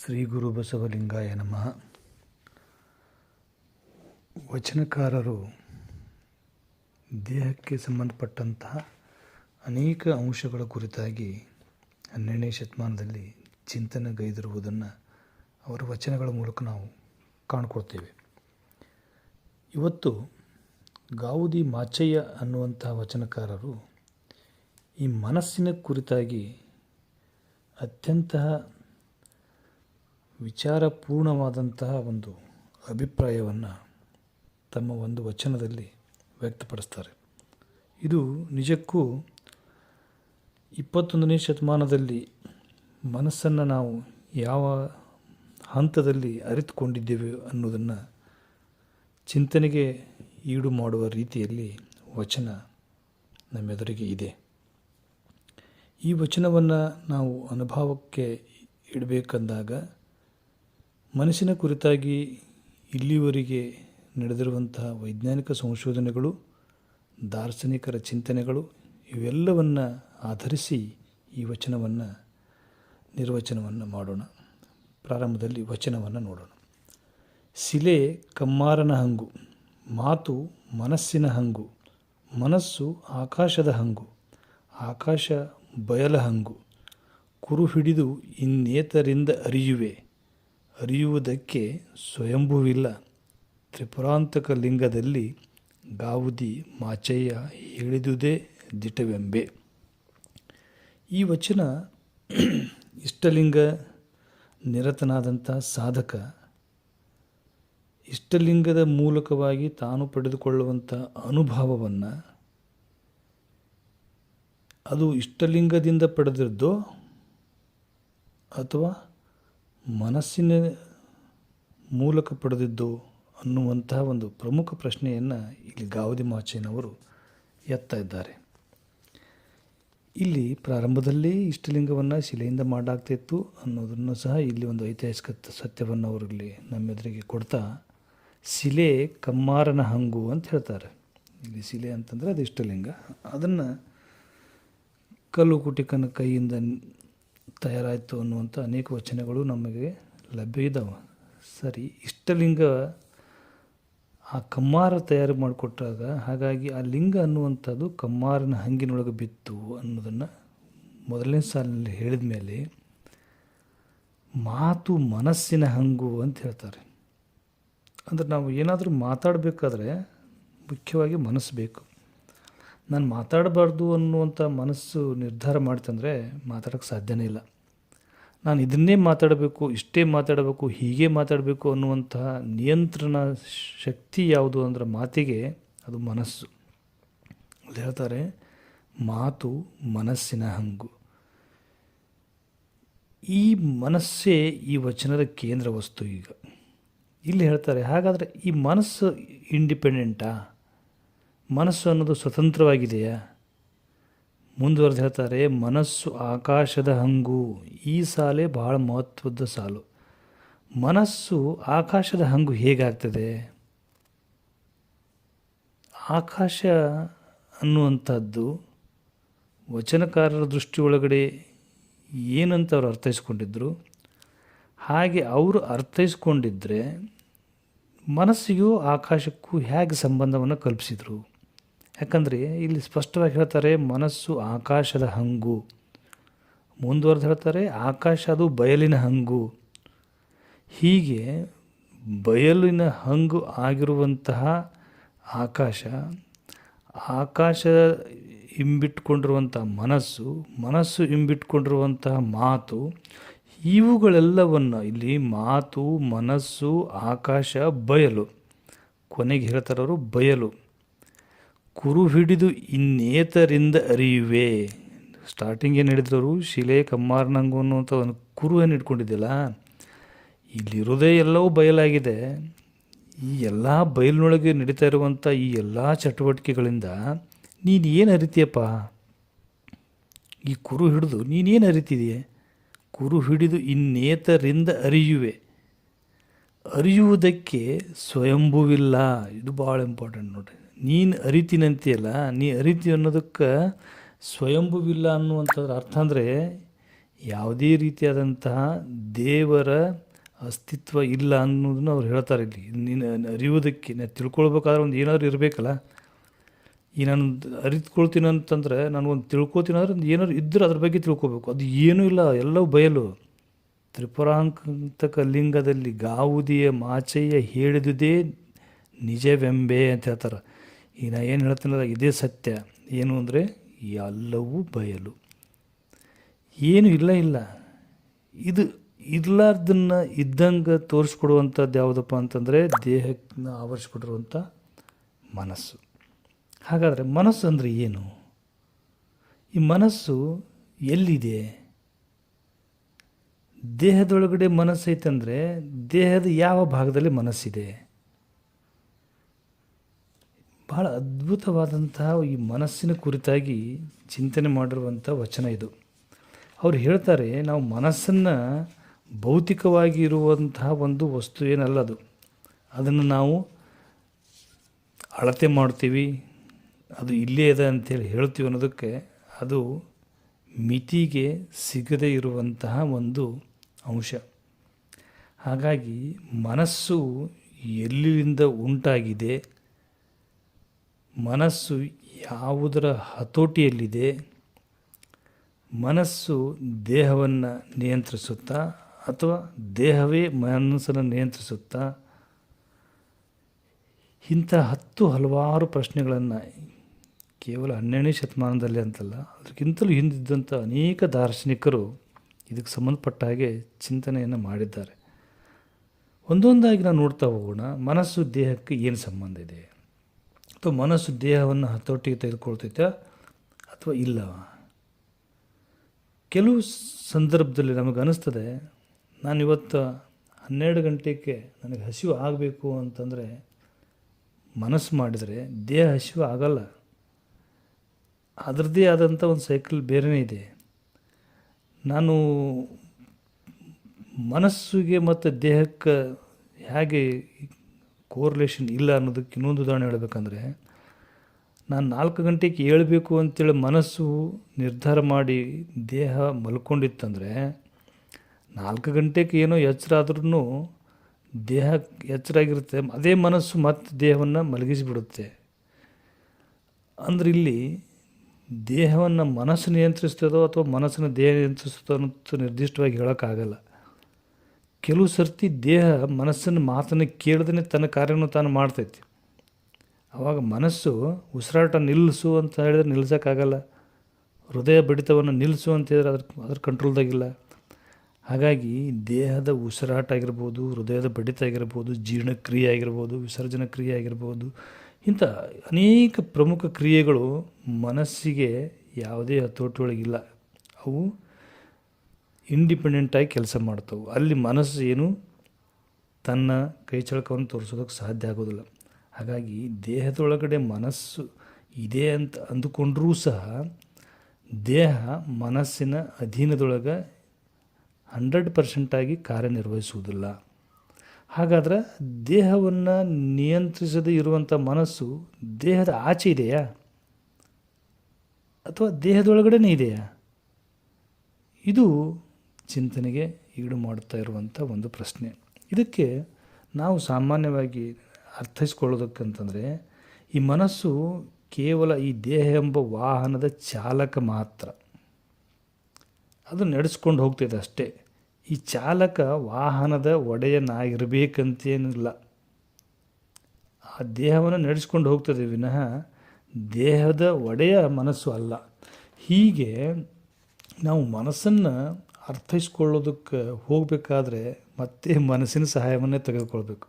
ಶ್ರೀ ಗುರು ಬಸವಲಿಂಗಾಯ ನಮಃ. ವಚನಕಾರರು ದೇಹಕ್ಕೆ ಸಂಬಂಧಪಟ್ಟಂತಹ ಅನೇಕ ಅಂಶಗಳ ಕುರಿತಾಗಿ ಹನ್ನೆರಡನೇ ಶತಮಾನದಲ್ಲಿ ಚಿಂತನೆಗೈದಿರುವುದನ್ನು ಅವರ ವಚನಗಳ ಮೂಲಕ ನಾವು ಕಾಣ್ಕೊಳ್ತೇವೆ. ಇವತ್ತು ಗಾವುದಿ ಮಾಚಯ್ಯ ಅನ್ನುವಂತಹ ವಚನಕಾರರು ಈ ಮನಸ್ಸಿನ ಕುರಿತಾಗಿ ಅತ್ಯಂತ ವಿಚಾರಪೂರ್ಣವಾದಂತಹ ಒಂದು ಅಭಿಪ್ರಾಯವನ್ನು ತಮ್ಮ ಒಂದು ವಚನದಲ್ಲಿ ವ್ಯಕ್ತಪಡಿಸ್ತಾರೆ. ಇದು ನಿಜಕ್ಕೂ ಇಪ್ಪತ್ತೊಂದನೇ ಶತಮಾನದಲ್ಲಿ ಮನಸ್ಸನ್ನು ನಾವು ಯಾವ ಹಂತದಲ್ಲಿ ಅರಿತುಕೊಂಡಿದ್ದೇವೆ ಅನ್ನೋದನ್ನು ಚಿಂತನೆಗೆ ಈಡು ಮಾಡುವ ರೀತಿಯಲ್ಲಿ ವಚನ ನಮ್ಮೆದುರಿಗೆ ಇದೆ. ಈ ವಚನವನ್ನು ನಾವು ಅನುಭವಕ್ಕೆ ಇಡಬೇಕಂದಾಗ ಮನಸ್ಸಿನ ಕುರಿತಾಗಿ ಇಲ್ಲಿವರೆಗೆ ನಡೆದಿರುವಂತಹ ವೈಜ್ಞಾನಿಕ ಸಂಶೋಧನೆಗಳು, ದಾರ್ಶನಿಕರ ಚಿಂತನೆಗಳು, ಇವೆಲ್ಲವನ್ನು ಆಧರಿಸಿ ಈ ವಚನವನ್ನು, ನಿರ್ವಚನವನ್ನು ಮಾಡೋಣ. ಪ್ರಾರಂಭದಲ್ಲಿ ವಚನವನ್ನು ನೋಡೋಣ. ಶಿಲೆ ಕಮ್ಮಾರನ ಹಂಗು, ಮಾತು ಮನಸ್ಸಿನ ಹಂಗು, ಮನಸ್ಸು ಆಕಾಶದ ಹಂಗು, ಆಕಾಶ ಬಯಲ ಹಂಗು ಕುರು ಹಿಡಿದು ಇನ್ನೇತರಿಂದ ಅರಿಯುವೆ. ಅರಿಯುವುದಕ್ಕೆ ಸ್ವಯಂಭುವಿಲ್ಲ. ತ್ರಿಪುರಾಂತಕ ಲಿಂಗದಲ್ಲಿ ಗಾವುದಿ ಮಾಚಯ್ಯ ಹೇಳಿದುದೇ ದಿಟವೆಂಬೆ. ಈ ವಚನ ಇಷ್ಟಲಿಂಗ ನಿರತನಾದಂಥ ಸಾಧಕ, ಇಷ್ಟಲಿಂಗದ ಮೂಲಕವಾಗಿ ತಾನು ಪಡೆದುಕೊಳ್ಳುವಂಥ ಅನುಭವವನ್ನು, ಅದು ಇಷ್ಟಲಿಂಗದಿಂದ ಪಡೆದಿದ್ದೋ ಅಥವಾ ಮನಸ್ಸಿನ ಮೂಲಕ ಪಡೆದಿದ್ದು ಅನ್ನುವಂತಹ ಒಂದು ಪ್ರಮುಖ ಪ್ರಶ್ನೆಯನ್ನು ಇಲ್ಲಿ ಗಾವದಿ ಮಹಾಚೇನವರು ಎತ್ತಾ ಇದ್ದಾರೆ. ಇಲ್ಲಿ ಪ್ರಾರಂಭದಲ್ಲಿ ಇಷ್ಟಲಿಂಗವನ್ನು ಶಿಲೆಯಿಂದ ಮಾಡಾಗ್ತಿತ್ತು ಅನ್ನೋದನ್ನು ಸಹ ಇಲ್ಲಿ ಒಂದು ಐತಿಹಾಸಿಕ ಸತ್ಯವನ್ನು ಅವರಲ್ಲಿ ನಮ್ಮೆದುರಿಗೆ ಕೊಡ್ತಾ ಶಿಲೆ ಕಮ್ಮಾರನ ಹಂಗು ಅಂತ ಹೇಳ್ತಾರೆ. ಇಲ್ಲಿ ಶಿಲೆ ಅಂತಂದರೆ ಅದು ಇಷ್ಟಲಿಂಗ. ಅದನ್ನು ಕಲ್ಲು ಕುಟಿಕನ ಕೈಯಿಂದ ತಯಾರಾಯಿತು ಅನ್ನುವಂಥ ಅನೇಕ ವಚನಗಳು ನಮಗೆ ಲಭ್ಯ ಇದ್ದಾವೆ ಸರಿ, ಇಷ್ಟಲಿಂಗ ಆ ಕಮ್ಮಾರ ತಯಾರು ಮಾಡಿಕೊಟ್ಟಾಗ ಹಾಗಾಗಿ ಆ ಲಿಂಗ ಅನ್ನುವಂಥದ್ದು ಕಮ್ಮಾರನ ಹಂಗಿನೊಳಗೆ ಬಿತ್ತು ಅನ್ನೋದನ್ನು ಮೊದಲನೇ ಸಾಲಿನಲ್ಲಿ ಹೇಳಿದ ಮೇಲೆ ಮಾತು ಮನಸ್ಸಿನ ಹಂಗು ಅಂತ ಹೇಳ್ತಾರೆ. ಅಂದರೆ ನಾವು ಏನಾದರೂ ಮಾತಾಡಬೇಕಾದ್ರೆ ಮುಖ್ಯವಾಗಿ ಮನಸ್ಸು ಬೇಕು. ನಾನು ಮಾತಾಡಬಾರ್ದು ಅನ್ನುವಂಥ ಮನಸ್ಸು ನಿರ್ಧಾರ ಮಾಡ್ತಂದರೆ ಮಾತಾಡೋಕ್ಕೆ ಸಾಧ್ಯನೇ ಇಲ್ಲ. ನಾನು ಇದನ್ನೇ ಮಾತಾಡಬೇಕು, ಇಷ್ಟೇ ಮಾತಾಡಬೇಕು, ಹೀಗೆ ಮಾತಾಡಬೇಕು ಅನ್ನುವಂತಹ ನಿಯಂತ್ರಣ ಶಕ್ತಿ ಯಾವುದು ಅಂದ್ರೆ ಮಾತಿಗೆ ಅದು ಮನಸ್ಸು. ಅಲ್ಲಿ ಹೇಳ್ತಾರೆ, ಮಾತು ಮನಸ್ಸಿನ ಹಂಗು. ಈ ಮನಸ್ಸೇ ಈ ವಚನದ ಕೇಂದ್ರ ವಸ್ತು ಈಗ. ಇಲ್ಲಿ ಹೇಳ್ತಾರೆ, ಹಾಗಾದರೆ ಈ ಮನಸ್ಸು ಇಂಡಿಪೆಂಡೆಂಟಾ ಮನಸ್ಸು ಅನ್ನೋದು ಸ್ವತಂತ್ರವಾಗಿದೆಯಾ? ಮುಂದುವರೆದು ಹೇಳ್ತಾರೆ, ಮನಸ್ಸು ಆಕಾಶದ ಹಂಗು. ಈ ಸಾಲೇ ಬಹಳ ಮಹತ್ವದ ಸಾಲು. ಮನಸ್ಸು ಆಕಾಶದ ಹಂಗು ಹೇಗಾಗ್ತದೆ? ಆಕಾಶ ಅನ್ನುವಂಥದ್ದು ವಚನಕಾರರ ದೃಷ್ಟಿ ಒಳಗಡೆ ಏನಂತ ಅವರು ಅರ್ಥೈಸ್ಕೊಂಡಿದ್ರು? ಹಾಗೆ ಅವರು ಅರ್ಥೈಸ್ಕೊಂಡಿದ್ದರೆ ಮನಸ್ಸಿಗೂ ಆಕಾಶಕ್ಕೂ ಹೇಗೆ ಸಂಬಂಧವನ್ನು ಕಲ್ಪಿಸಿದರು? ಯಾಕಂದರೆ ಇಲ್ಲಿ ಸ್ಪಷ್ಟವಾಗಿ ಹೇಳ್ತಾರೆ, ಮನಸ್ಸು ಆಕಾಶದ ಹಂಗು. ಮುಂದುವರೆದು ಹೇಳ್ತಾರೆ, ಆಕಾಶ ಅದು ಬಯಲಿನ ಹಂಗು. ಹೀಗೆ ಬಯಲಿನ ಹಂಗು ಆಗಿರುವಂತಹ ಆಕಾಶ ಆಕಾಶ ಇಂಬಿಟ್ಕೊಂಡಿರುವಂಥ ಮನಸ್ಸು ಮನಸ್ಸು ಹಿಂಬಿಟ್ಕೊಂಡಿರುವಂತಹ ಮಾತು, ಇವುಗಳೆಲ್ಲವನ್ನು ಇಲ್ಲಿ ಮಾತು, ಮನಸ್ಸು, ಆಕಾಶ, ಬಯಲು. ಕೊನೆಗೆ ಹೇಳ್ತಾರವರು ಬಯಲು. ಕುರು ಹಿಡಿದು ಇನ್ನೇತರಿಂದ ಅರಿಯುವೆ. ಸ್ಟಾರ್ಟಿಂಗ್ ಏನು ಹೇಳಿದ್ರು ಶಿಲೆ ಕಮ್ಮಾರ್ನಂಗು ಅನ್ನುವಂಥ ಒಂದು ಕುರು ಏನು ಇಟ್ಕೊಂಡಿದ್ದಿಲ್ಲ ಇಲ್ಲಿರೋದೇ ಎಲ್ಲವೂ ಬಯಲಾಗಿದೆ. ಈ ಎಲ್ಲ ಬಯಲಿನೊಳಗೆ ನಡೀತಾ ಇರುವಂಥ ಈ ಎಲ್ಲ ಚಟುವಟಿಕೆಗಳಿಂದ ನೀನು ಏನು ಅರಿತೀಯಪ್ಪ? ಈ ಕುರು ಹಿಡಿದು ನೀನೇನು ಅರಿತಿದೆಯೇ? ಕುರು ಹಿಡಿದು ಇನ್ನೇತರಿಂದ ಅರಿಯುವೆ. ಅರಿಯುವುದಕ್ಕೆ ಸ್ವಯಂಭುವಿಲ್ಲ. ಇದು ಭಾಳ ಇಂಪಾರ್ಟೆಂಟ್ ನೋಡ್ರಿ. ನೀನು ಅರಿತೀನಂತೀಯಲ್ಲ ನೀ ಅರಿತಿ ಅನ್ನೋದಕ್ಕೆ ಸ್ವಯಂಭುವಿಲ್ಲ ಅನ್ನುವಂಥದ್ರ ಅರ್ಥ ಅಂದರೆ ಯಾವುದೇ ರೀತಿಯಾದಂತಹ ದೇವರ ಅಸ್ತಿತ್ವ ಇಲ್ಲ ಅನ್ನೋದನ್ನು ಅವ್ರು ಹೇಳ್ತಾರೆ ಇಲ್ಲಿ. ನೀನು ಅರಿಯುವುದಕ್ಕೆ, ನಾನು ತಿಳ್ಕೊಳ್ಬೇಕಾದ್ರೆ ಒಂದು ಏನಾದ್ರು ಇರಬೇಕಲ್ಲ. ಈ ನಾನು ಅರಿತ್ಕೊಳ್ತೀನಿ ಅಂತಂದರೆ ನನಗೊಂದು ತಿಳ್ಕೊತೀನಿ ಅಂದ್ರೆ ಒಂದು ಏನಾದ್ರು ಇದ್ದರೆ ಅದ್ರ ಬಗ್ಗೆ ತಿಳ್ಕೊಬೇಕು. ಅದು ಏನೂ ಇಲ್ಲ, ಎಲ್ಲವೂ ಬಯಲು. ತ್ರಿಪುರಾಂಕಕ ಲಿಂಗದಲ್ಲಿ ಗಾವುದಿಯ ಮಾಚಯ್ಯ ಹೇಳಿದುದೇ ನಿಜವೆಂಬೆ ಅಂತ ಹೇಳ್ತಾರೆ. ಈಗ ನಾ ಏನು ಹೇಳ್ತೀನಲ್ಲ, ಇದೇ ಸತ್ಯ. ಏನು ಅಂದರೆ, ಎಲ್ಲವೂ ಬಯಲು. ಏನು ಇಲ್ಲ ಇಲ್ಲ. ಇದು ಇರ್ಲಾರ್ದನ್ನು ಇದ್ದಂಗೆ ತೋರಿಸ್ಕೊಡುವಂಥದ್ದು ಯಾವುದಪ್ಪ ಅಂತಂದರೆ ದೇಹಕ್ಕೆ ಆವರಿಸ್ಕೊಟ್ಟಿರುವಂಥ ಮನಸ್ಸು. ಹಾಗಾದರೆ ಮನಸ್ಸು ಅಂದರೆ ಏನು? ಈ ಮನಸ್ಸು ಎಲ್ಲಿದೆ? ದೇಹದೊಳಗಡೆ ಮನಸ್ಸೈತಂದರೆ ದೇಹದ ಯಾವ ಭಾಗದಲ್ಲಿ ಮನಸ್ಸಿದೆ? ಬಹಳ ಅದ್ಭುತವಾದಂತಹ ಈ ಮನಸ್ಸಿನ ಕುರಿತಾಗಿ ಚಿಂತನೆ ಮಾಡಿರುವಂಥ ವಚನ ಇದು. ಅವ್ರು ಹೇಳ್ತಾರೆ, ನಾವು ಮನಸ್ಸನ್ನು ಭೌತಿಕವಾಗಿ ಇರುವಂತಹ ಒಂದು ವಸ್ತು ಏನಲ್ಲ ಅದು. ಅದನ್ನು ನಾವು ಅಳತೆ ಮಾಡ್ತೀವಿ, ಅದು ಇಲ್ಲೇ ಇದೆ ಅಂತೇಳಿ ಹೇಳ್ತೀವಿ ಅನ್ನೋದಕ್ಕೆ ಅದು ಮಿತಿಗೆ ಸಿಗದೇ ಇರುವಂತಹ ಒಂದು ಅಂಶ. ಹಾಗಾಗಿ ಮನಸ್ಸು ಎಲ್ಲಿಂದ ಉಂಟಾಗಿದೆ ಮನಸ್ಸು ಯಾವುದರ ಹತೋಟಿಯಲ್ಲಿದೆ, ಮನಸ್ಸು ದೇಹವನ್ನು ನಿಯಂತ್ರಿಸುತ್ತಾ ಅಥವಾ ದೇಹವೇ ಮನಸ್ಸನ್ನು ನಿಯಂತ್ರಿಸುತ್ತಾ? ಇಂಥ ಹತ್ತು ಹಲವಾರು ಪ್ರಶ್ನೆಗಳನ್ನು ಕೇವಲ ಹನ್ನೆರಡನೇ ಶತಮಾನದಲ್ಲಿ ಅಂತಲ್ಲ, ಅದಕ್ಕಿಂತಲೂ ಹಿಂದಿದ್ದಂಥ ಅನೇಕ ದಾರ್ಶನಿಕರು ಇದಕ್ಕೆ ಸಂಬಂಧಪಟ್ಟ ಹಾಗೆ ಚಿಂತನೆಯನ್ನು ಮಾಡಿದ್ದಾರೆ. ಒಂದೊಂದಾಗಿ ನಾವು ನೋಡ್ತಾ ಹೋಗೋಣ, ಮನಸ್ಸು ದೇಹಕ್ಕೆ ಏನು ಸಂಬಂಧ ಇದೆ? ಅಥವಾ ಮನಸ್ಸು ದೇಹವನ್ನು ಹತೋಟಿಗೆ ತೆಗೆದುಕೊಳ್ತೈತೆ ಅಥವಾ ಇಲ್ಲವ ಕೆಲವು ಸಂದರ್ಭದಲ್ಲಿ ನಮಗೆ ಅನ್ನಿಸ್ತದೆ ನಾನು ಇವತ್ತು ಹನ್ನೆರಡು ಗಂಟೆಗೆ ನನಗೆ ಹಸಿವು ಆಗಬೇಕು ಅಂತಂದರೆ ಮನಸ್ಸು ಮಾಡಿದರೆ ದೇಹ ಹಸಿವು ಆಗಲ್ಲ. ಅದರದ್ದೇ ಆದಂಥ ಒಂದು ಸೈಕಲ್ ಬೇರೆಯೇ ಇದೆ. ನಾನು ಮನಸ್ಸಿಗೆ ಮತ್ತು ದೇಹಕ್ಕೆ ಹೇಗೆ ಕೋರ್ಲೇಷನ್ ಇಲ್ಲ ಅನ್ನೋದಕ್ಕೆ ಇನ್ನೊಂದು ಉದಾಹರಣೆ ಹೇಳಬೇಕಂದ್ರೆ, ನಾನು ನಾಲ್ಕು ಗಂಟೆಗೆ ಏಳಬೇಕು ಅಂತೇಳಿ ಮನಸ್ಸು ನಿರ್ಧಾರ ಮಾಡಿ ದೇಹ ಮಲ್ಕೊಂಡಿತ್ತಂದರೆ, ನಾಲ್ಕು ಗಂಟೆಗೆ ಏನೋ ಎಚ್ಚರ ಆದ್ರೂ ದೇಹ ಎಚ್ಚರ ಆಗಿರುತ್ತೆ ಅದೇ ಮನಸ್ಸು ಮತ್ತೆ ದೇಹವನ್ನು ಮಲಗಿಸಿಬಿಡುತ್ತೆ. ಅಂದ್ರೆ ಇಲ್ಲಿ ದೇಹವನ್ನು ಮನಸ್ಸು ನಿಯಂತ್ರಿಸ್ತದೋ ಅಥವಾ ಮನಸ್ಸನ್ನು ದೇಹ ನಿಯಂತ್ರಿಸ್ತದೋ ಅನ್ನೋದು ನಿರ್ದಿಷ್ಟವಾಗಿ ಹೇಳೋಕ್ಕಾಗಲ್ಲ. ಕೆಲವು ಸರ್ತಿ ದೇಹ ಮನಸ್ಸನ್ನು ಮಾತನ್ನು ಕೇಳ್ದೇ ತನ್ನ ಕಾರ್ಯವನ್ನು ತಾನು ಮಾಡ್ತೈತಿ. ಆವಾಗ ಮನಸ್ಸು ಉಸಿರಾಟ ನಿಲ್ಲಿಸು ಅಂತ ಹೇಳಿದ್ರೆ ನಿಲ್ಲಿಸೋಕ್ಕಾಗಲ್ಲ. ಹೃದಯ ಬಡಿತವನ್ನು ನಿಲ್ಲಿಸು ಅಂತ ಹೇಳಿದ್ರೆ ಅದ್ರ ಅದ್ರ ಕಂಟ್ರೋಲ್ದಾಗಿಲ್ಲ. ಹಾಗಾಗಿ ದೇಹದ ಉಸಿರಾಟ ಆಗಿರ್ಬೋದು, ಹೃದಯದ ಬಡಿತ ಆಗಿರ್ಬೋದು, ಜೀರ್ಣಕ್ರಿಯೆ ಆಗಿರ್ಬೋದು, ವಿಸರ್ಜನ ಕ್ರಿಯೆ ಆಗಿರ್ಬೋದು, ಇಂಥ ಅನೇಕ ಪ್ರಮುಖ ಕ್ರಿಯೆಗಳು ಮನಸ್ಸಿಗೆ ಯಾವುದೇ ಹತೋಟಿಯೊಳಗಿಲ್ಲ. ಅವು ಇಂಡಿಪೆಂಡೆಂಟಾಗಿ ಕೆಲಸ ಮಾಡ್ತವೆ. ಅಲ್ಲಿ ಮನಸ್ಸು ಏನು? ತನ್ನ ಕೈಚಳಕವನ್ನು ತೋರಿಸೋದಕ್ಕೆ ಸಾಧ್ಯ ಆಗೋದಿಲ್ಲ. ಹಾಗಾಗಿ ದೇಹದೊಳಗಡೆ ಮನಸ್ಸು ಇದೆ ಅಂತ ಅಂದುಕೊಂಡರೂ ಸಹ ದೇಹ ಮನಸ್ಸಿನ ಅಧೀನದೊಳಗೆ ಹಂಡ್ರೆಡ್ ಪರ್ಸೆಂಟಾಗಿ ಕಾರ್ಯನಿರ್ವಹಿಸುವುದಿಲ್ಲ. ಹಾಗಾದ್ರೆ ದೇಹವನ್ನು ನಿಯಂತ್ರಿಸದೇ ಇರುವಂಥ ಮನಸ್ಸು ದೇಹದ ಆಚೆ ಇದೆಯಾ? ಅಥವಾ ದೇಹದೊಳಗಡೆನೇ ಇದೆಯಾ? ಇದು ಚಿಂತನೆಗೆ ಈಡು ಮಾಡ್ತಾ ಇರುವಂಥ ಒಂದು ಪ್ರಶ್ನೆ. ಇದಕ್ಕೆ ನಾವು ಸಾಮಾನ್ಯವಾಗಿ ಅರ್ಥೈಸ್ಕೊಳ್ಳೋದಕ್ಕಂತಂದರೆ, ಈ ಮನಸ್ಸು ಕೇವಲ ಈ ದೇಹ ಎಂಬ ವಾಹನದ ಚಾಲಕ ಮಾತ್ರ. ಅದು ನಡೆಸ್ಕೊಂಡು ಹೋಗ್ತಿದೆ ಅಷ್ಟೇ. ಈ ಚಾಲಕ ವಾಹನದ ಒಡೆಯನಾಗಿರಬೇಕಂತೇನಿಲ್ಲ ಆ ದೇಹವನ್ನು ನಡೆಸ್ಕೊಂಡು ಹೋಗ್ತದೆ ವಿನಃ ದೇಹದ ಒಡೆಯ ಮನಸ್ಸು ಅಲ್ಲ. ಹೀಗೆ ನಾವು ಮನಸ್ಸನ್ನು ಅರ್ಥೈಸ್ಕೊಳ್ಳೋದಕ್ಕೆ ಹೋಗಬೇಕಾದ್ರೆ ಮತ್ತೆ ಮನಸ್ಸಿನ ಸಹಾಯವನ್ನೇ ತೆಗೆದುಕೊಳ್ಬೇಕು.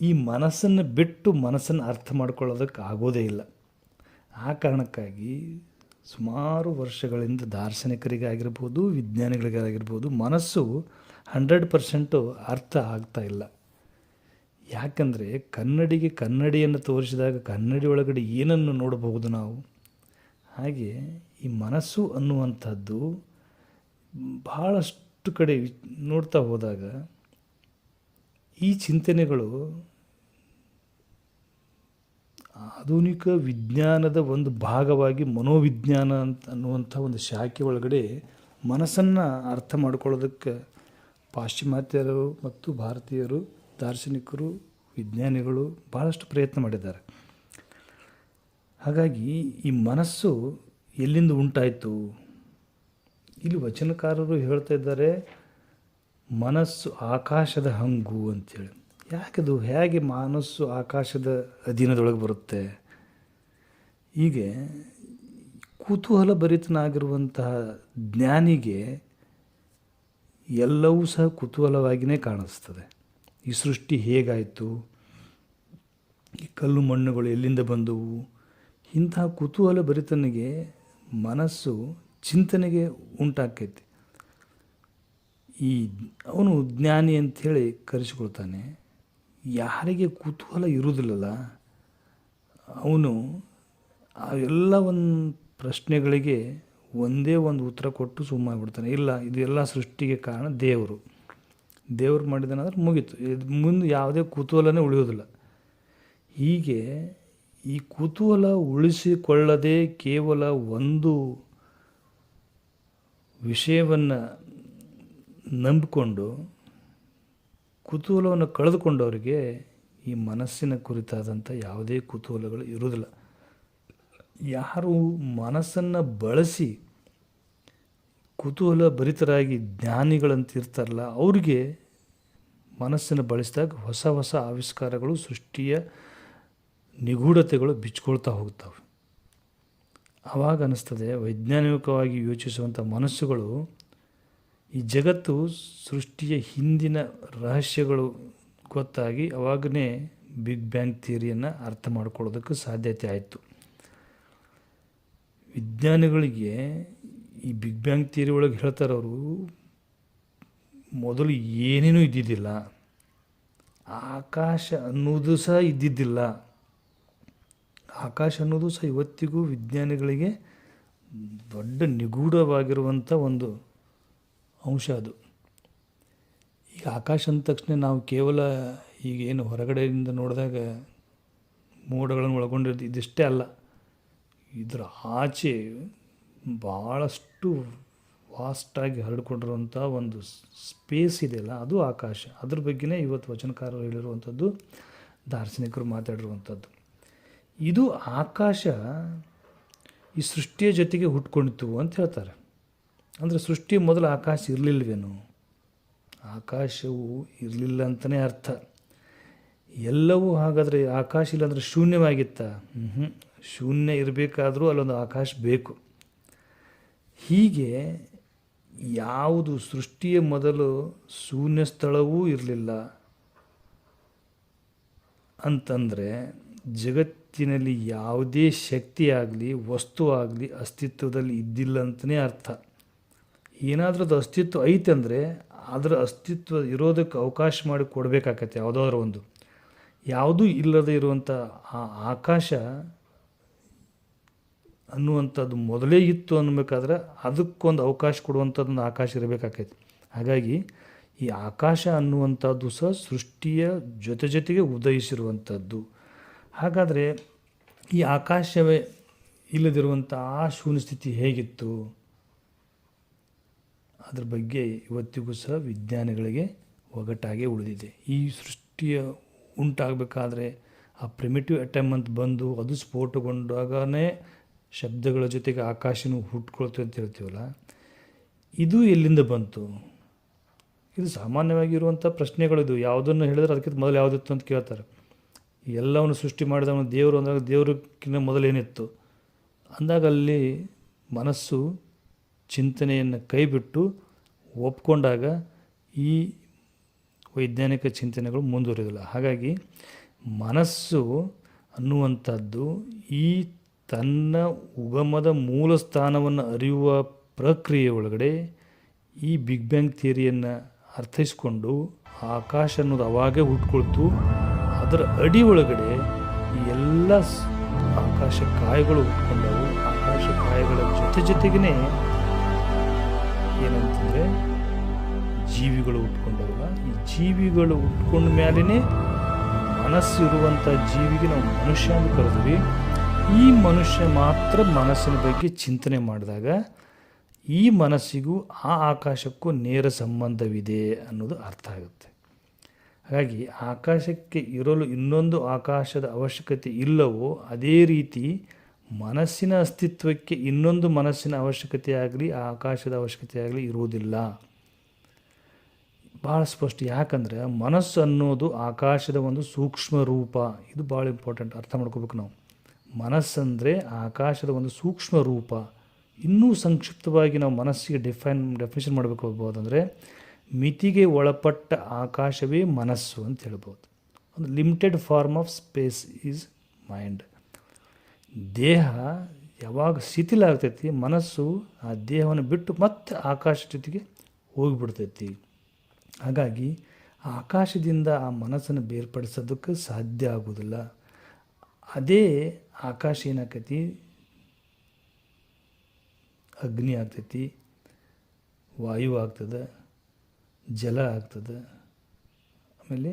ಈ ಮನಸ್ಸನ್ನು ಬಿಟ್ಟು ಮನಸ್ಸನ್ನು ಅರ್ಥ ಮಾಡ್ಕೊಳ್ಳೋದಕ್ಕೆ ಆಗೋದೇ ಇಲ್ಲ. ಆ ಕಾರಣಕ್ಕಾಗಿ ಸುಮಾರು ವರ್ಷಗಳಿಂದ ದಾರ್ಶನಿಕರಿಗಾಗಿರ್ಬೋದು ವಿಜ್ಞಾನಿಗಳಿಗಾಗಿರ್ಬೋದು ಮನಸ್ಸು ಹಂಡ್ರೆಡ್ ಪರ್ಸೆಂಟು ಅರ್ಥ ಆಗ್ತಾ ಇಲ್ಲ. ಯಾಕಂದರೆ ಕನ್ನಡಿಗೆ ಕನ್ನಡಿಯನ್ನು ತೋರಿಸಿದಾಗ ಕನ್ನಡಿ ಒಳಗಡೆ ಏನನ್ನು ನೋಡಬಹುದು ನಾವು? ಹಾಗೆ ಈ ಮನಸ್ಸು ಅನ್ನುವಂಥದ್ದು ಭಾಳಷ್ಟು ಕಡೆ ನೋಡ್ತಾ ಹೋದಾಗ ಈ ಚಿಂತನೆಗಳು ಆಧುನಿಕ ವಿಜ್ಞಾನದ ಒಂದು ಭಾಗವಾಗಿ ಮನೋವಿಜ್ಞಾನ ಅಂತ ಅನ್ನುವಂಥ ಒಂದು ಶಾಖೆ ಒಳಗಡೆ ಮನಸ್ಸನ್ನು ಅರ್ಥ ಮಾಡ್ಕೊಳ್ಳೋದಕ್ಕೆ ಪಾಶ್ಚಿಮಾತ್ಯರು ಮತ್ತು ಭಾರತೀಯರು, ದಾರ್ಶನಿಕರು, ವಿಜ್ಞಾನಿಗಳು ಭಾಳಷ್ಟು ಪ್ರಯತ್ನ ಮಾಡಿದ್ದಾರೆ. ಹಾಗಾಗಿ ಈ ಮನಸ್ಸು ಎಲ್ಲಿಂದ ಉಂಟಾಯಿತು? ಇಲ್ಲಿ ವಚನಕಾರರು ಹೇಳ್ತಾ ಇದ್ದಾರೆ, ಮನಸ್ಸು ಆಕಾಶದ ಹಂಗು ಅಂತೇಳಿ. ಯಾಕದು ಹೇಗೆ ಮನಸ್ಸು ಆಕಾಶದ ಅಧೀನದೊಳಗೆ ಬರುತ್ತೆ? ಹೀಗೆ ಕುತೂಹಲ ಭರಿತನಾಗಿರುವಂತಹ ಜ್ಞಾನಿಗೆ ಎಲ್ಲವೂ ಸಹ ಕುತೂಹಲವಾಗಿಯೇ ಕಾಣಿಸ್ತದೆ. ಈ ಸೃಷ್ಟಿ ಹೇಗಾಯಿತು? ಈ ಕಲ್ಲು ಮಣ್ಣುಗಳು ಎಲ್ಲಿಂದ ಬಂದವು? ಇಂತಹ ಕುತೂಹಲ ಭರಿತನಿಗೆ ಮನಸ್ಸು ಚಿಂತನೆಗೆ ಉಂಟಾಕೈತಿ ಈ ಅವನು ಜ್ಞಾನಿ ಅಂಥೇಳಿ ಕರೆಸಿಕೊಳ್ತಾನೆ, ಯಾರಿಗೆ ಕುತೂಹಲ ಇರುವುದಿಲ್ಲಲ್ಲ, ಅವನು ಆ ಎಲ್ಲ ಒಂದು ಪ್ರಶ್ನೆಗಳಿಗೆ ಒಂದೇ ಒಂದು ಉತ್ತರ ಕೊಟ್ಟು ಸುಮ್ಮನೆ ಇಲ್ಲ, ಇದು ಎಲ್ಲ ಸೃಷ್ಟಿಗೆ ಕಾರಣ ದೇವರು. ದೇವರು ಮಾಡಿದನಾದ್ರೆ ಮುಗೀತು. ಇದು ಮುಂದೆ ಯಾವುದೇ ಕುತೂಹಲನೇ ಉಳಿಯೋದಿಲ್ಲ ಹೀಗೆ ಈ ಕುತೂಹಲ ಉಳಿಸಿಕೊಳ್ಳದೆ ಕೇವಲ ಒಂದು ವಿಷಯವನ್ನು ನಂಬಿಕೊಂಡು ಕುತೂಹಲವನ್ನು ಕಳೆದುಕೊಂಡವರಿಗೆ ಈ ಮನಸ್ಸಿನ ಕುರಿತಾದಂಥ ಯಾವುದೇ ಕುತೂಹಲಗಳು ಇರುವುದಿಲ್ಲ. ಯಾರು ಮನಸ್ಸನ್ನು ಬಳಸಿ ಕುತೂಹಲ ಭರಿತರಾಗಿ ಜ್ಞಾನಿಗಳಂತ ಇರ್ತಾರಲ್ಲ ಅವ್ರಿಗೆ ಮನಸ್ಸನ್ನು ಬಳಸಿದಾಗ ಹೊಸ ಹೊಸ ಆವಿಷ್ಕಾರಗಳು, ಸೃಷ್ಟಿಯ ನಿಗೂಢತೆಗಳು ಬಿಚ್ಕೊಳ್ತಾ ಹೋಗ್ತವೆ. ಆವಾಗ ಅನ್ನಿಸ್ತದೆ ವೈಜ್ಞಾನಿಕವಾಗಿ ಯೋಚಿಸುವಂಥ ಮನಸ್ಸುಗಳು ಈ ಜಗತ್ತು ಸೃಷ್ಟಿಯ ಹಿಂದಿನ ರಹಸ್ಯಗಳು ಗೊತ್ತಾಗಿ ಅವಾಗನೇ ಬಿಗ್ ಬ್ಯಾಂಗ್ ಥಿಯರಿಯನ್ನು ಅರ್ಥ ಮಾಡ್ಕೊಳ್ಳೋದಕ್ಕೆ ಸಾಧ್ಯತೆ ಆಯಿತು. ವಿಜ್ಞಾನಿಗಳಿಗೆ ಈ ಬಿಗ್ ಬ್ಯಾಂಗ್ ಥಿಯರಿ ಒಳಗೆ ಹೇಳ್ತಾರವರು, ಮೊದಲು ಏನೇನೂ ಇದ್ದಿದ್ದಿಲ್ಲ. ಆಕಾಶ ಅನ್ನೋದು ಸಹ ಇದ್ದಿದ್ದಿಲ್ಲ. ಆಕಾಶ ಅನ್ನೋದು ಸಹ ಇವತ್ತಿಗೂ ವಿಜ್ಞಾನಿಗಳಿಗೆ ದೊಡ್ಡ ನಿಗೂಢವಾಗಿರುವಂಥ ಒಂದು ಅಂಶ ಅದು. ಈಗ ಆಕಾಶ ಅಂದ ತಕ್ಷಣ ನಾವು ಕೇವಲ ಈಗ ಏನು ಹೊರಗಡೆಯಿಂದ ನೋಡಿದಾಗ ಮೋಡಗಳನ್ನು ಒಳಗೊಂಡಿರೋದು ಇದಿಷ್ಟೇ ಅಲ್ಲ. ಇದರ ಆಚೆ ಭಾಳಷ್ಟು ವಾಸ್ಟಾಗಿ ಹರಡಿಕೊಂಡಿರುವಂಥ ಒಂದು ಸ್ಪೇಸ್ ಇದೆಯಲ್ಲ, ಅದು ಆಕಾಶ. ಅದ್ರ ಬಗ್ಗೆನೇ ಇವತ್ತು ವಚನಕಾರರು ಹೇಳಿರುವಂಥದ್ದು, ದಾರ್ಶನಿಕರು ಮಾತಾಡಿರುವಂಥದ್ದು. ಇದು ಆಕಾಶ ಈ ಸೃಷ್ಟಿಯ ಜೊತೆಗೆ ಹುಟ್ಕೊಂಡಿತು ಅಂತ ಹೇಳ್ತಾರೆ. ಅಂದರೆ ಸೃಷ್ಟಿ ಮೊದಲು ಆಕಾಶ ಇರಲಿಲ್ವೇನು? ಆಕಾಶವು ಇರಲಿಲ್ಲ ಅಂತಲೇ ಅರ್ಥ. ಎಲ್ಲವೂ ಹಾಗಾದರೆ ಆಕಾಶ ಇಲ್ಲ ಅಂದರೆ ಶೂನ್ಯವಾಗಿತ್ತ? ಹ್ಞೂ ಶೂನ್ಯ ಇರಬೇಕಾದರೂ ಅಲ್ಲೊಂದು ಆಕಾಶ ಬೇಕು. ಹೀಗೆ ಯಾವುದು ಸೃಷ್ಟಿಯ ಮೊದಲು ಶೂನ್ಯ ಸ್ಥಳವೂ ಇರಲಿಲ್ಲ ಅಂತಂದರೆ ಜಗತ್ತಿನಲ್ಲಿ ಯಾವುದೇ ಶಕ್ತಿ ಆಗಲಿ, ವಸ್ತು ಆಗಲಿ ಅಸ್ತಿತ್ವದಲ್ಲಿ ಇದ್ದಿಲ್ಲ ಅಂತಲೇ ಅರ್ಥ. ಏನಾದರೂ ಅದು ಅಸ್ತಿತ್ವ ಐತೆ ಅಂದರೆ ಅದರ ಅಸ್ತಿತ್ವ ಇರೋದಕ್ಕೆ ಅವಕಾಶ ಮಾಡಿ ಕೊಡಬೇಕಾಗತ್ತೆ ಯಾವುದಾದ್ರೂ ಒಂದು. ಯಾವುದೂ ಇಲ್ಲದೆ ಇರುವಂಥ ಆ ಆಕಾಶ ಅನ್ನುವಂಥದ್ದು ಮೊದಲೇ ಇತ್ತು ಅನ್ಬೇಕಾದ್ರೆ ಅದಕ್ಕೊಂದು ಅವಕಾಶ ಕೊಡುವಂಥದ್ದೊಂದು ಆಕಾಶ ಇರಬೇಕಾಗೈತೆ ಹಾಗಾಗಿ ಈ ಆಕಾಶ ಅನ್ನುವಂಥದ್ದು ಸಹ ಸೃಷ್ಟಿಯ ಜೊತೆ ಜೊತೆಗೆ ಉದಯಿಸಿರುವಂಥದ್ದು. ಹಾಗಾದರೆ ಈ ಆಕಾಶವೇ ಇಲ್ಲದಿರುವಂಥ ಆ ಶೂನ್ಯ ಸ್ಥಿತಿ ಹೇಗಿತ್ತು? ಅದ್ರ ಬಗ್ಗೆ ಇವತ್ತಿಗೂ ಸಹ ವಿಜ್ಞಾನಿಗಳಿಗೆ ಒಗಟಾಗೆ ಉಳಿದಿದೆ. ಈ ಸೃಷ್ಟಿಯ ಉಂಟಾಗಬೇಕಾದ್ರೆ ಆ ಪ್ರಿಮಿಟಿವ್ ಅಟೆಮ್ ಅಂತ ಬಂದು ಅದು ಸ್ಫೋಟಗೊಂಡಾಗನೇ ಶಬ್ದಗಳ ಜೊತೆಗೆ ಆಕಾಶನೂ ಹುಟ್ಕೊಳ್ತು ಅಂತ ಹೇಳ್ತೀವಲ್ಲ? ಇದು ಎಲ್ಲಿಂದ ಬಂತು? ಇದು ಸಾಮಾನ್ಯವಾಗಿರುವಂಥ ಪ್ರಶ್ನೆಗಳಿದು ಯಾವುದನ್ನು ಹೇಳಿದ್ರೆ ಅದಕ್ಕಿಂತ ಮೊದಲು ಯಾವುದಿತ್ತು ಅಂತ ಕೇಳ್ತಾರೆ. ಎಲ್ಲವನ್ನು ಸೃಷ್ಟಿ ಮಾಡಿದವನು ದೇವರು ಅಂದಾಗ ದೇವ್ರಕ್ಕಿಂತ ಮೊದಲೇನಿತ್ತು. ಅಂದಾಗ ಅಲ್ಲಿ ಮನಸ್ಸು ಚಿಂತನೆಯನ್ನು ಕೈಬಿಟ್ಟು ಒಪ್ಕೊಂಡಾಗ ಈ ವೈಜ್ಞಾನಿಕ ಚಿಂತನೆಗಳು ಮುಂದುವರಿಯೋದಿಲ್ಲ ಹಾಗಾಗಿ ಮನಸ್ಸು ಅನ್ನುವಂಥದ್ದು ಈ ತನ್ನ ಉಗಮದ ಮೂಲ ಸ್ಥಾನವನ್ನು ಅರಿಯುವ ಪ್ರಕ್ರಿಯೆ ಒಳಗಡೆ ಈ ಬಿಗ್ ಬ್ಯಾಂಗ್ ಥಿಯರಿಯನ್ನು ಅರ್ಥೈಸ್ಕೊಂಡು ಆಕಾಶ ಅನ್ನೋದು ಅವಾಗೇ ಹುಟ್ಕೊಳ್ತು. ಅದರ ಅಡಿ ಒಳಗಡೆ ಈ ಎಲ್ಲ ಆಕಾಶ ಕಾಯಗಳು ಉಟ್ಕೊಂಡವು. ಆಕಾಶ ಕಾಯಗಳ ಜೊತೆ ಜೊತೆಗೇ ಏನಂತಂದರೆ ಜೀವಿಗಳು ಹುಟ್ಕೊಂಡವಲ್ಲ ಈ ಜೀವಿಗಳು ಉಟ್ಕೊಂಡ ಮೇಲೇ ಮನಸ್ಸಿರುವಂಥ ಜೀವಿಗೆ ನಾವು ಮನುಷ್ಯ ಅಂತ ಕರೆದ್ವಿ. ಈ ಮನುಷ್ಯ ಮಾತ್ರ ಮನಸ್ಸಿನ ಬಗ್ಗೆ ಚಿಂತನೆ ಮಾಡಿದಾಗ ಈ ಮನಸ್ಸಿಗೂ ಆ ಆಕಾಶಕ್ಕೂ ನೇರ ಸಂಬಂಧವಿದೆ ಅನ್ನೋದು ಅರ್ಥ ಆಗುತ್ತೆ. ಹಾಗಾಗಿ ಆಕಾಶಕ್ಕೆ ಇರಲು ಇನ್ನೊಂದು ಆಕಾಶದ ಅವಶ್ಯಕತೆ ಇಲ್ಲವೋ ಅದೇ ರೀತಿ ಮನಸ್ಸಿನ ಅಸ್ತಿತ್ವಕ್ಕೆ ಇನ್ನೊಂದು ಮನಸ್ಸಿನ ಅವಶ್ಯಕತೆ ಆಗಲಿ ಆ ಆಕಾಶದ ಅವಶ್ಯಕತೆ ಆಗಲಿ ಇರುವುದಿಲ್ಲ. ಭಾಳ ಸ್ಪಷ್ಟ. ಯಾಕಂದ್ರೆ ಮನಸ್ಸು ಅನ್ನೋದು ಆಕಾಶದ ಒಂದು ಸೂಕ್ಷ್ಮ ರೂಪ. ಇದು ಭಾಳ ಇಂಪಾರ್ಟೆಂಟ್. ಅರ್ಥ ಮಾಡ್ಕೋಬೇಕು ನಾವು. ಮನಸ್ಸಂದರೆ ಆಕಾಶದ ಒಂದು ಸೂಕ್ಷ್ಮ ರೂಪ. ಇನ್ನೂ ಸಂಕ್ಷಿಪ್ತವಾಗಿ ನಾವು ಮನಸ್ಸಿಗೆ ಡಿಫೈನ್, ಡೆಫಿನೇಷನ್ ಮಾಡಬೇಕು ಹೋಗ್ಬೋದಂದರೆ ಮಿತಿಗೆ ಒಳಪಟ್ಟ ಆಕಾಶವೇ ಮನಸ್ಸು ಅಂತ ಹೇಳ್ಬೋದು. ಒಂದು limited form of space is mind. ದೇಹ ಯಾವಾಗ ಶಿಥಿಲ ಆಗ್ತೈತಿ, ಮನಸ್ಸು ಆ ದೇಹವನ್ನು ಬಿಟ್ಟು ಮತ್ತೆ ಆಕಾಶ ಜೊತೆಗೆ ಹೋಗಿಬಿಡ್ತೈತಿ. ಹಾಗಾಗಿ ಆಕಾಶದಿಂದ ಆ ಮನಸ್ಸನ್ನು ಬೇರ್ಪಡಿಸೋದಕ್ಕೆ ಸಾಧ್ಯ ಆಗುವುದಿಲ್ಲ. ಅದೇ ಆಕಾಶ ಏನಾಕೈತಿ ಅಗ್ನಿ ಆಗ್ತೈತಿ, ವಾಯು ಆಗ್ತದೆ ಜಲ ಆಗ್ತದೆ, ಆಮೇಲೆ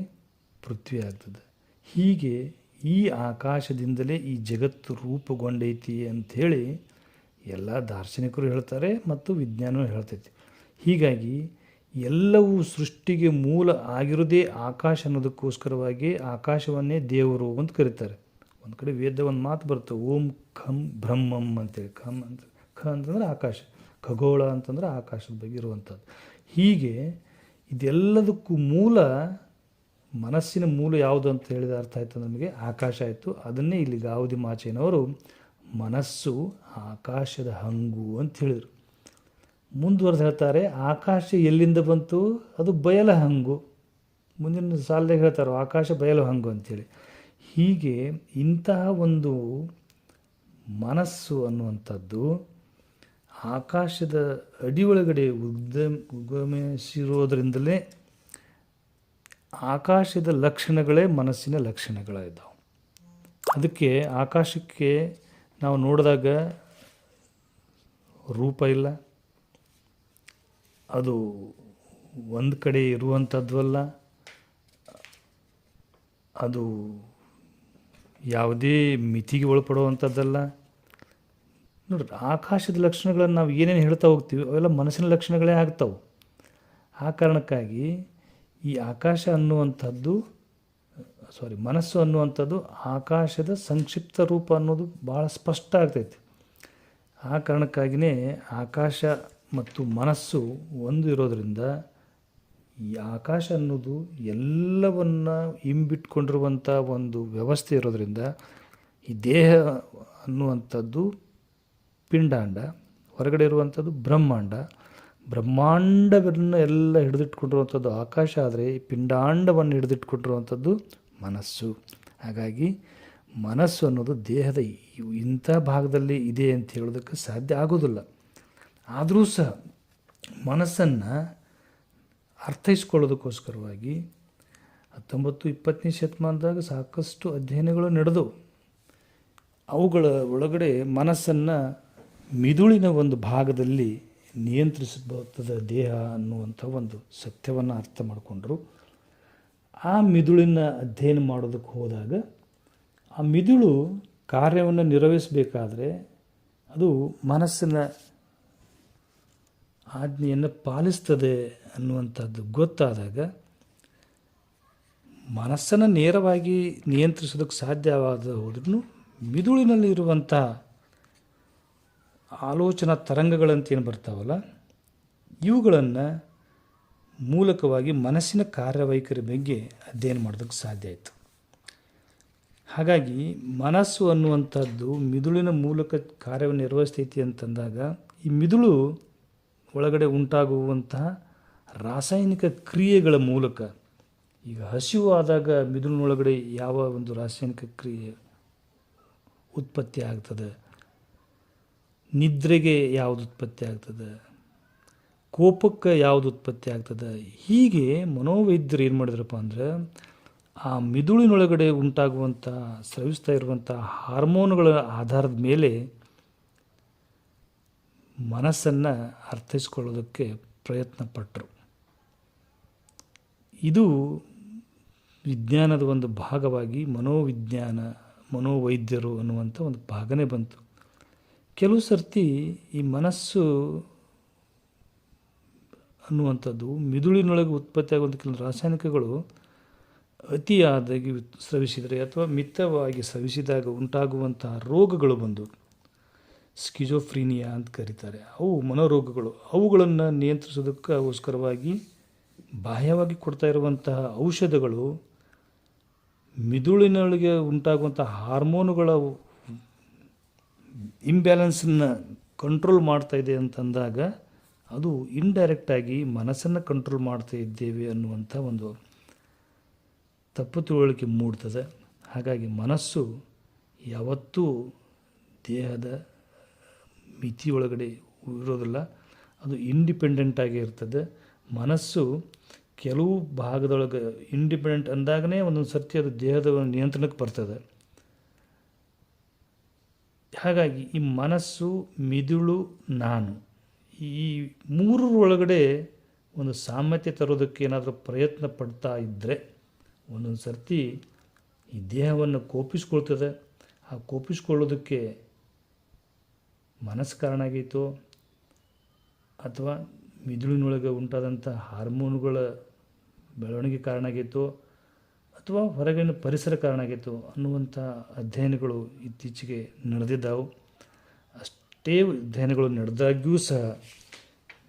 ಪೃಥ್ವಿ ಆಗ್ತದೆ. ಹೀಗೆ ಈ ಆಕಾಶದಿಂದಲೇ ಈ ಜಗತ್ತು ರೂಪುಗೊಂಡೈತಿ ಅಂಥೇಳಿ ಎಲ್ಲ ದಾರ್ಶನಿಕರು ಹೇಳ್ತಾರೆ ಮತ್ತು ವಿಜ್ಞಾನವೂ ಹೇಳ್ತೈತಿ. ಹೀಗಾಗಿ ಎಲ್ಲವೂ ಸೃಷ್ಟಿಗೆ ಮೂಲ ಆಗಿರೋದೇ ಆಕಾಶ ಅನ್ನೋದಕ್ಕೋಸ್ಕರವಾಗಿ ಆಕಾಶವನ್ನೇ ದೇವರು ಅಂತ ಕರೀತಾರೆ. ಒಂದು ಕಡೆ ವೇದ ಒಂದು ಮಾತು ಬರುತ್ತೆ, ಓಂ ಖಂ ಬ್ರಹ್ಮಂ ಅಂತೇಳಿ. ಖಂ ಅಂತ, ಖ ಅಂತಂದರೆ ಆಕಾಶ, ಖಗೋಳ ಅಂತಂದ್ರೆ ಆಕಾಶದ ಬಗ್ಗೆ ಇರುವಂಥದ್ದು. ಹೀಗೆ ಇದೆಲ್ಲದಕ್ಕೂ ಮೂಲ ಮನಸ್ಸಿನ ಮೂಲ ಯಾವುದು ಅಂತ ಹೇಳಿದ ಅರ್ಥ ಆಯಿತು ನಮಗೆ? ಆಕಾಶ ಆಯಿತು. ಅದನ್ನೇ ಇಲ್ಲಿ ಗಾವುದಿ ಮಾಚೇನವರು ಮನಸ್ಸು ಆಕಾಶದ ಹಂಗು ಅಂತ ಹೇಳಿದರು. ಮುಂದುವರೆದು ಹೇಳ್ತಾರೆ, ಆಕಾಶ ಎಲ್ಲಿಂದ ಬಂತು? ಅದು ಬಯಲ ಹಂಗು. ಮುಂದಿನ ಸಾಲದಾಗ ಹೇಳ್ತಾರೋ, ಆಕಾಶ ಬಯಲು ಹಂಗು ಅಂಥೇಳಿ ಹೀಗೆ ಇಂತಹ ಒಂದು ಮನಸ್ಸು ಅನ್ನುವಂಥದ್ದು ಆಕಾಶದ ಅಡಿಯೊಳಗಡೆ ಉದ್ದ ಉಗಮಿಸಿರೋದ್ರಿಂದಲೇ ಆಕಾಶದ ಲಕ್ಷಣಗಳೇ ಮನಸ್ಸಿನ ಲಕ್ಷಣಗಳಿದ್ದಾವೆ ಅದಕ್ಕೆ ಆಕಾಶಕ್ಕೆ ನಾವು ನೋಡಿದಾಗ ರೂಪ ಇಲ್ಲ. ಅದು ಒಂದು ಕಡೆ ಇರುವಂಥದ್ದು ಅಲ್ಲ ಅದು ಯಾವುದೇ ಮಿತಿಗೆ ಒಳಪಡುವಂಥದ್ದಲ್ಲ ನೋಡ್ರಿ, ಆಕಾಶದ ಲಕ್ಷಣಗಳನ್ನು ನಾವು ಏನೇನು ಹೇಳ್ತಾ ಹೋಗ್ತೀವಿ, ಅವೆಲ್ಲ ಮನಸ್ಸಿನ ಲಕ್ಷಣಗಳೇ ಆಗ್ತಾವೆ. ಆ ಕಾರಣಕ್ಕಾಗಿ ಈ ಆಕಾಶ ಅನ್ನುವಂಥದ್ದು ಸಾರಿ ಮನಸ್ಸು ಅನ್ನುವಂಥದ್ದು ಆಕಾಶದ ಸಂಕ್ಷಿಪ್ತ ರೂಪ ಅನ್ನೋದು ಭಾಳ ಸ್ಪಷ್ಟ ಆಗ್ತೈತಿ. ಆ ಕಾರಣಕ್ಕಾಗಿಯೇ ಆಕಾಶ ಮತ್ತು ಮನಸ್ಸು ಒಂದು ಇರೋದರಿಂದ ಈ ಆಕಾಶ ಅನ್ನೋದು ಎಲ್ಲವನ್ನ ಹಿಂಬಿಟ್ಕೊಂಡಿರುವಂಥ ಒಂದು ವ್ಯವಸ್ಥೆ ಇರೋದರಿಂದ ಈ ದೇಹ ಅನ್ನುವಂಥದ್ದು ಪಿಂಡಾಂಡ, ಹೊರಗಡೆ ಇರುವಂಥದ್ದು ಬ್ರಹ್ಮಾಂಡ. ಬ್ರಹ್ಮಾಂಡವನ್ನು ಎಲ್ಲ ಹಿಡಿದಿಟ್ಕೊಂಡಿರುವಂಥದ್ದು ಆಕಾಶ, ಆದರೆ ಈ ಪಿಂಡಾಂಡವನ್ನು ಹಿಡಿದಿಟ್ಕೊಂಡಿರುವಂಥದ್ದು ಮನಸ್ಸು. ಹಾಗಾಗಿ ಮನಸ್ಸು ಅನ್ನೋದು ದೇಹದ ಇಂಥ ಭಾಗದಲ್ಲಿ ಇದೆ ಅಂತ ಹೇಳೋದಕ್ಕೆ ಸಾಧ್ಯ ಆಗೋದಿಲ್ಲ. ಆದರೂ ಸಹ ಮನಸ್ಸನ್ನು ಅರ್ಥೈಸ್ಕೊಳ್ಳೋದಕ್ಕೋಸ್ಕರವಾಗಿ ಹತ್ತೊಂಬತ್ತು ಇಪ್ಪತ್ತನೇ ಶತಮಾನದಾಗ ಸಾಕಷ್ಟು ಅಧ್ಯಯನಗಳು ನಡೆದವು. ಅವುಗಳ ಒಳಗಡೆ ಮನಸ್ಸನ್ನು ಮಿದುಳಿನ ಒಂದು ಭಾಗದಲ್ಲಿ ನಿಯಂತ್ರಿಸಬಹುದಾದ ದೇಹ ಅನ್ನುವಂಥ ಒಂದು ಸತ್ಯವನ್ನು ಅರ್ಥ ಮಾಡಿಕೊಂಡ್ರು. ಆ ಮಿದುಳಿನ ಅಧ್ಯಯನ ಮಾಡೋದಕ್ಕೆ ಹೋದಾಗ ಆ ಮಿದುಳು ಕಾರ್ಯವನ್ನು ನಿರ್ವಹಿಸಬೇಕಾದ್ರೆ ಅದು ಮನಸ್ಸಿನ ಆಜ್ಞೆಯನ್ನು ಪಾಲಿಸ್ತದೆ ಅನ್ನುವಂಥದ್ದು ಗೊತ್ತಾದಾಗ ಮನಸ್ಸನ್ನು ನೇರವಾಗಿ ನಿಯಂತ್ರಿಸೋದಕ್ಕೆ ಸಾಧ್ಯವಾದ ಹೋದ್ರೂ ಮಿದುಳಿನಲ್ಲಿ ಇರುವಂಥ ಆಲೋಚನಾ ತರಂಗಗಳಂತ ಏನು ಬರ್ತಾವಲ್ಲ, ಇವುಗಳನ್ನು ಮೂಲಕವಾಗಿ ಮನಸ್ಸಿನ ಕಾರ್ಯವೈಖರಿ ಬಗ್ಗೆ ಅಧ್ಯಯನ ಮಾಡೋದಕ್ಕೆ ಸಾಧ್ಯ ಆಯಿತು. ಹಾಗಾಗಿ ಮನಸ್ಸು ಅನ್ನುವಂಥದ್ದು ಮಿದುಳಿನ ಮೂಲಕ ಕಾರ್ಯವನ್ನು ನಿರ್ವಹಿಸ್ತೈತಿ ಅಂತಂದಾಗ, ಈ ಮಿದುಳು ಒಳಗಡೆ ಉಂಟಾಗುವಂತಹ ರಾಸಾಯನಿಕ ಕ್ರಿಯೆಗಳ ಮೂಲಕ, ಈಗ ಹಸಿವು ಆದಾಗ ಮಿದುಳಿನೊಳಗಡೆ ಯಾವ ಒಂದು ರಾಸಾಯನಿಕ ಕ್ರಿಯೆ ಉತ್ಪತ್ತಿ ಆಗ್ತದೆ ನಿದ್ರೆಗೆ ಯಾವುದು ಉತ್ಪತ್ತಿ ಆಗ್ತದೆ? ಕೋಪಕ್ಕೆ ಯಾವುದು ಉತ್ಪತ್ತಿ ಆಗ್ತದೆ? ಹೀಗೆ ಮನೋವೈದ್ಯರು ಏನು ಮಾಡಿದ್ರಪ್ಪ ಅಂದ್ರೆ, ಆ ಮಿದುಳಿನೊಳಗಡೆ ಉಂಟಾಗುವಂಥ ಸ್ರವಿಸ್ತಾ ಇರುವಂಥ ಹಾರ್ಮೋನುಗಳ ಆಧಾರದ ಮೇಲೆ ಮನಸ್ಸನ್ನು ಅರ್ಥೈಸ್ಕೊಳ್ಳೋದಕ್ಕೆ ಪ್ರಯತ್ನ ಪಟ್ಟರು ಇದು ವಿಜ್ಞಾನದ ಒಂದು ಭಾಗವಾಗಿ ಮನೋವಿಜ್ಞಾನ, ಮನೋವೈದ್ಯರು ಅನ್ನುವಂಥ ಒಂದು ಭಾಗನೇ ಬಂತು. ಕೆಲವು ಸರ್ತಿ ಈ ಮನಸ್ಸು ಅನ್ನುವಂಥದ್ದು ಮಿದುಳಿನೊಳಗೆ ಉತ್ಪತ್ತಿಯಾಗುವಂಥ ಕೆಲವು ರಾಸಾಯನಿಕಗಳು ಅತಿಯಾದಾಗಿ ಸ್ರವಿಸಿದರೆ ಅಥವಾ ಮಿತವಾಗಿ ಸ್ರವಿಸಿದಾಗ ಉಂಟಾಗುವಂತಹ ರೋಗಗಳು ಬಂದು ಸ್ಕಿಜೋಫ್ರೀನಿಯಾ ಅಂತ ಕರೀತಾರೆ. ಅವು ಮನೋರೋಗಗಳು. ಅವುಗಳನ್ನು ನಿಯಂತ್ರಿಸೋದಕ್ಕೋಸ್ಕರವಾಗಿ ಬಾಹ್ಯವಾಗಿ ಕೊಡ್ತಾ ಇರುವಂತಹ ಔಷಧಗಳು ಮಿದುಳಿನೊಳಗೆ ಉಂಟಾಗುವಂಥ ಹಾರ್ಮೋನುಗಳ ಇಂಬ್ಯಾಲೆನ್ಸನ್ನು ಕಂಟ್ರೋಲ್ ಮಾಡ್ತಾ ಇದೆ ಅಂತಂದಾಗ ಅದು ಇಂಡೈರೆಕ್ಟಾಗಿ ಮನಸ್ಸನ್ನು ಕಂಟ್ರೋಲ್ ಮಾಡ್ತಾ ಇದ್ದೇವೆ ಅನ್ನುವಂಥ ಒಂದು ತಪ್ಪು ತಿಳುವಳಿಕೆ ಮೂಡ್ತದೆ. ಹಾಗಾಗಿ ಮನಸ್ಸು ಯಾವತ್ತೂ ದೇಹದ ಮಿತಿಯೊಳಗಡೆ ಇರೋದಿಲ್ಲ. ಅದು ಇಂಡಿಪೆಂಡೆಂಟ್ ಆಗಿ ಇರ್ತದೆ. ಮನಸ್ಸು ಕೆಲವು ಭಾಗದೊಳಗೆ ಇಂಡಿಪೆಂಡೆಂಟ್ ಅಂದಾಗನೇ ಒಂದೊಂದು ಸರ್ತಿ ಅದು ದೇಹದ ನಿಯಂತ್ರಣಕ್ಕೆ ಬರ್ತದೆ. ಹಾಗಾಗಿ ಈ ಮನಸ್ಸು, ಮಿದುಳು, ನಾನು ಈ ಮೂರರ ಒಳಗಡೆ ಒಂದು ಸಾಮ್ಯತೆ ತರೋದಕ್ಕೆ ಏನಾದರೂ ಪ್ರಯತ್ನ ಪಡ್ತಾ ಇದ್ದರೆ ಒಂದೊಂದು ಸರ್ತಿ ಈ ದೇಹವನ್ನು ಕೋಪಿಸ್ಕೊಳ್ತದೆ. ಆ ಕೋಪಿಸ್ಕೊಳ್ಳೋದಕ್ಕೆ ಮನಸ್ಸು ಕಾರಣ ಆಗೈತೋ ಅಥವಾ ಮಿದುಳಿನೊಳಗೆ ಉಂಟಾದಂಥ ಹಾರ್ಮೋನುಗಳ ಬೆಳವಣಿಗೆ ಕಾರಣ ಆಗೈತೋ ಅಥವಾ ಹೊರಗಿನ ಪರಿಸರ ಕಾರಣ ಆಗಿತ್ತು ಅನ್ನುವಂಥ ಅಧ್ಯಯನಗಳು ಇತ್ತೀಚೆಗೆ ನಡೆದಿದ್ದಾವೆ. ಅಷ್ಟೇ ಅಧ್ಯಯನಗಳು ನಡೆದಾಗ್ಯೂ ಸಹ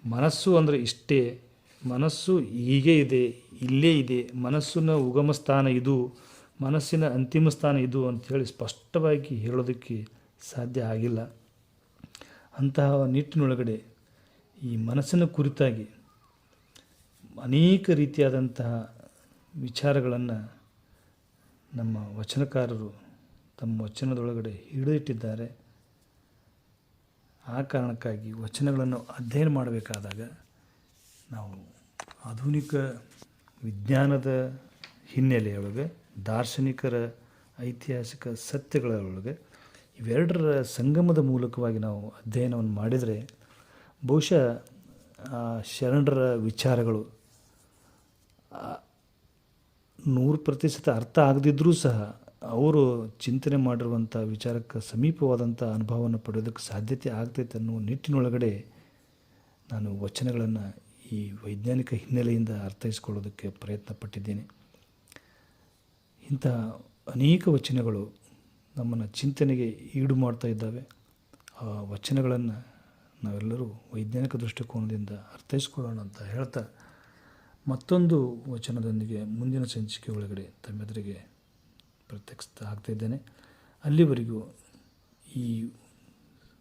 ಮನಸ್ಸು ಅಂದರೆ ಇಷ್ಟೇ, ಮನಸ್ಸು ಹೀಗೆ ಇದೆ, ಇಲ್ಲೇ ಇದೆ, ಮನಸ್ಸಿನ ಉಗಮ ಸ್ಥಾನ ಇದು, ಮನಸ್ಸಿನ ಅಂತಿಮ ಸ್ಥಾನ ಇದು ಅಂಥೇಳಿ ಸ್ಪಷ್ಟವಾಗಿ ಹೇಳೋದಕ್ಕೆ ಸಾಧ್ಯ ಆಗಿಲ್ಲ. ಅಂತಹ ನಿಟ್ಟಿನೊಳಗಡೆ ಈ ಮನಸ್ಸಿನ ಕುರಿತಾಗಿ ಅನೇಕ ರೀತಿಯಾದಂತಹ ವಿಚಾರಗಳನ್ನು ನಮ್ಮ ವಚನಕಾರರು ತಮ್ಮ ವಚನದೊಳಗಡೆ ಹಿಡಿದಿಟ್ಟಿದ್ದಾರೆ. ಆ ಕಾರಣಕ್ಕಾಗಿ ವಚನಗಳನ್ನು ಅಧ್ಯಯನ ಮಾಡಬೇಕಾದಾಗ ನಾವು ಆಧುನಿಕ ವಿಜ್ಞಾನದ ಹಿನ್ನೆಲೆಯೊಳಗೆ, ದಾರ್ಶನಿಕರ ಐತಿಹಾಸಿಕ ಸತ್ಯಗಳೊಳಗೆ ಇವೆರಡರ ಸಂಗಮದ ಮೂಲಕವಾಗಿ ನಾವು ಅಧ್ಯಯನವನ್ನು ಮಾಡಿದರೆ ಬಹುಶಃ ಶರಣರ ವಿಚಾರಗಳು ನೂರು ಪ್ರತಿಶತ ಅರ್ಥ ಆಗದಿದ್ದರೂ ಸಹ ಅವರು ಚಿಂತನೆ ಮಾಡಿರುವಂಥ ವಿಚಾರಕ್ಕೆ ಸಮೀಪವಾದಂಥ ಅನುಭವವನ್ನು ಪಡೆಯೋದಕ್ಕೆ ಸಾಧ್ಯತೆ ಆಗ್ತೈತೆ ಅನ್ನೋ ನಿಟ್ಟಿನೊಳಗಡೆ ನಾನು ವಚನಗಳನ್ನು ಈ ವೈಜ್ಞಾನಿಕ ಹಿನ್ನೆಲೆಯಿಂದ ಅರ್ಥೈಸ್ಕೊಳ್ಳೋದಕ್ಕೆ ಪ್ರಯತ್ನ ಪಟ್ಟಿದ್ದೇನೆ ಇಂಥ ಅನೇಕ ವಚನಗಳು ನಮ್ಮನ್ನು ಚಿಂತನೆಗೆ ಈಡು ಮಾಡ್ತಾ ಇದ್ದಾವೆ. ಆ ವಚನಗಳನ್ನು ನಾವೆಲ್ಲರೂ ವೈಜ್ಞಾನಿಕ ದೃಷ್ಟಿಕೋನದಿಂದ ಅರ್ಥೈಸ್ಕೊಳ್ಳೋಣ ಅಂತ ಹೇಳ್ತಾ ಮತ್ತೊಂದು ವಚನದೊಂದಿಗೆ ಮುಂದಿನ ಸಂಚಿಕೆ ಒಳಗಡೆ ತಮ್ಮೆದುರಿಗೆ ಪ್ರತ್ಯಕ್ಷ ಆಗ್ತಾಯಿದ್ದೇನೆ ಅಲ್ಲಿವರೆಗೂ ಈ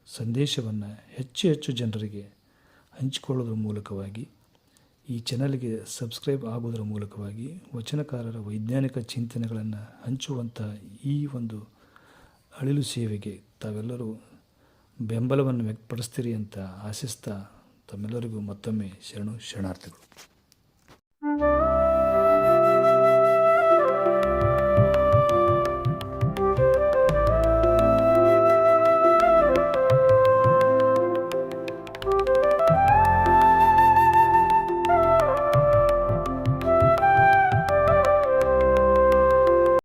ಸಂದೇಶವನ್ನು ಹೆಚ್ಚು ಹೆಚ್ಚು ಜನರಿಗೆ ಹಂಚಿಕೊಳ್ಳೋದ್ರ ಮೂಲಕವಾಗಿ, ಈ ಚಾನಲ್ಗೆ ಸಬ್ಸ್ಕ್ರೈಬ್ ಆಗೋದರ ಮೂಲಕವಾಗಿ ವಚನಕಾರರ ವೈಜ್ಞಾನಿಕ ಚಿಂತನೆಗಳನ್ನು ಹಂಚುವಂಥ ಈ ಒಂದು ಅಳಿಲು ಸೇವೆಗೆ ತಾವೆಲ್ಲರೂ ಬೆಂಬಲವನ್ನು ವ್ಯಕ್ತಪಡಿಸ್ತೀರಿ ಅಂತ ಆಶಿಸ್ತಾ ತಮ್ಮೆಲ್ಲರಿಗೂ ಮತ್ತೊಮ್ಮೆ ಶರಣು ಶರಣಾರ್ಥಿಗಳು.